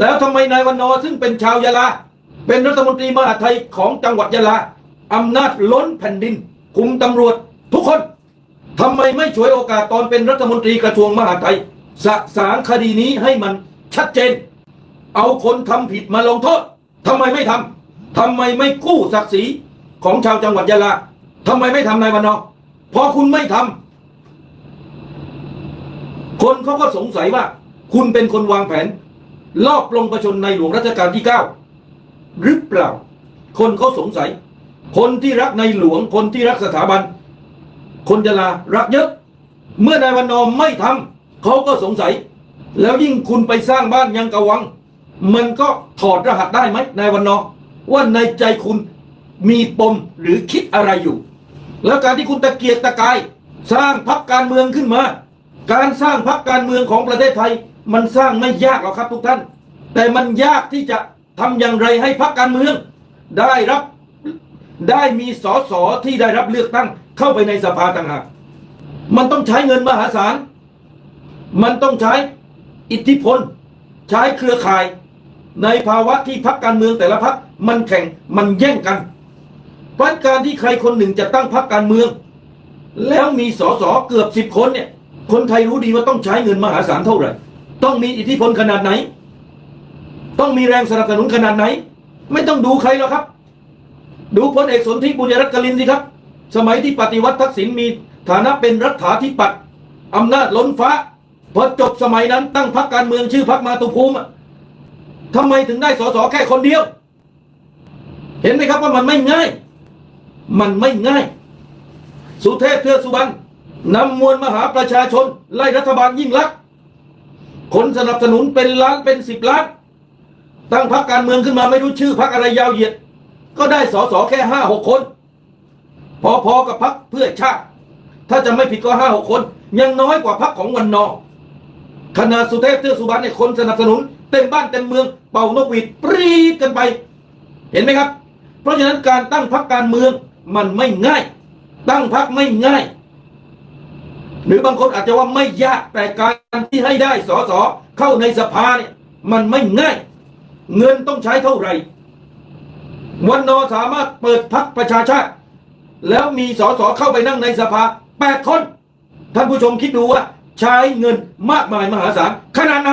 แล้วทำไมนายวันนอซึ่งเป็นชาวยะลา เป็นรัฐมนตรีมหาไทยของจังหวัดยะลาอำนาจล้นแผ่นดิน คุมตำรวจทุกคนทำไมไม่ช่วยโอกาสตอนเป็นรัฐมนตรีกระทรวงมหาไทยสะสางคดีนี้ให้มันชัดเจน เอาคนทำผิดมาลงโทษทำไมไม่ทำทำไมไม่กู้ศักดิ์ศรีของชาวจังหวัดยะลาทำไมไม่ทำนายวันนอเพราะคุณไม่ทำคนเขาก็สงสัยว่า คุณเป็นคนวางแผน ลอบลงประชนในหลวงรัชกาลที่เก้าหรือเปล่า คนเขาสงสัย คนที่รักในหลวงคนที่รักสถาบัน คนยะลารักเยอะ เมื่อนายวันนอมไม่ทำเขาก็สงสัย แล้วยิ่งคุณไปสร้างบ้านยังกะวัง มันก็ถอดรหัสได้ไหมนายวันนอว่าในใจคุณมีปมหรือคิดอะไรอยู่ แล้วการที่คุณตะเกียกตะกาย สร้างพักการเมืองขึ้นมา การสร้างพักการเมืองของประเทศไทย มันสร้างไม่ยากหรอกครับทุกท่าน แต่มันยากที่จะทำอย่างไรให้พักการเมือง ได้รับได้มีสสที่ได้รับเลือกตั้ง เข้าไปในสภาต่างหากมันต้องใช้เงินมหาศาล มันต้องใช้อิทธิพล ใช้เครือข่าย ในภาวะที่พักการเมืองแต่ละพักมันแข่งมันแย่งกันเพราะการที่ใครคนหนึ่งจะตั้งพักการเมือง แล้วมีสสเกือบสิบคนเนี่ยคนไทยรู้ดีว่าต้องใช้เงินมหาศาลเท่าไหร่ ต้องมีอิทธิพลขนาดไหน ต้องมีแรงสนับสนุนขนาดไหน ไม่ต้องดูใครหรอกครับ ดูพลเอกสนธิบุญรัตน์กลินสิครับ สมัยที่ปฏิวัติทักษิณมีฐานะเป็นรัฐาธิปัตย์อำนาจล้นฟ้าพอจบสมัยนั้นตั้งพรรคการเมืองชื่อพรรคมาตุภูมิทำไมถึงได้สสแค่คนเดียว เห็นไหมครับว่ามันไม่ง่าย มันไม่ง่าย สุเทพเทือกสุบรรณนำมวลมหาประชาชน ไล่รัฐบาลยิ่งลักษณ์ คนสนับสนุนเป็นล้านเป็นสิบล้าน ตั้งพรรคการเมืองขึ้นมาไม่รู้ชื่อพรรคอะไรยาวเหยียด ก็ได้สอสอแค่ห้าหกคน พอๆกับพรรคเพื่อชาติ ถ้าจะไม่ผิดก็ห้าหกคน ยังน้อยกว่าพรรคของวันนอร์ขนาดสุเทพเทือกสุบรรณเนี่ยคนสนับสนุน เต็มบ้านเต็มเมืองเป่านกหวีดปรีดกันไป เห็นไหมครับ เพราะฉะนั้นการตั้งพรรคการเมืองมันไม่ง่าย ตั้งพรรคไม่ง่าย หรือบางคนอาจจะว่าไม่ยากแต่การที่ให้ได้สอสอเข้าในสภาเนี่ยมันไม่ง่าย เงินต้องใช้เท่าไหร่ วันนอสามารถเปิดพักประชาชาติ แล้วมีสอสอเข้าไปนั่งในสภาแปดคน ท่านผู้ชมคิดดูว่า ใช้เงินมากมายมหาศาลขนาดไหน